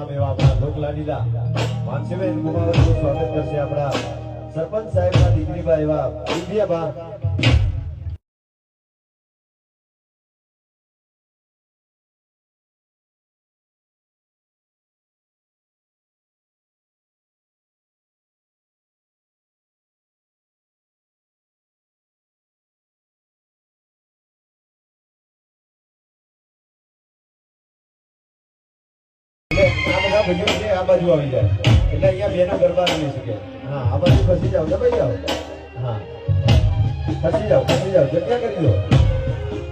નામ એવા આપણા લોકલાડીલા માનસીબેન કુમાવતનું સ્વાગત કરશે આપણા સરપંચ સાહેબના દીકરીબા એવા વિદ્યાબા આ ભજન છે આ બાજુ આવી જાય. એટલે અહીંયા બેનો ગરબા રમી શકે. હા. આ બાજુ ખસી જાવ દબાઈ જાવ હા. ખસી જાઓ ખસી જાવ જગ્યા કરી દો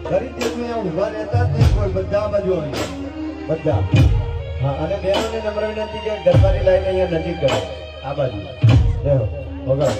કરી દે મેં આ ઊભા રહેતા જ કોઈ બધા આ બાજુ આવી બધા. હા. અને બહેનોને નમ્ર વિનંતી કે ગરબાની લાઈન અહીંયા નજીક કરો. આ બાજુ. જય વગાડો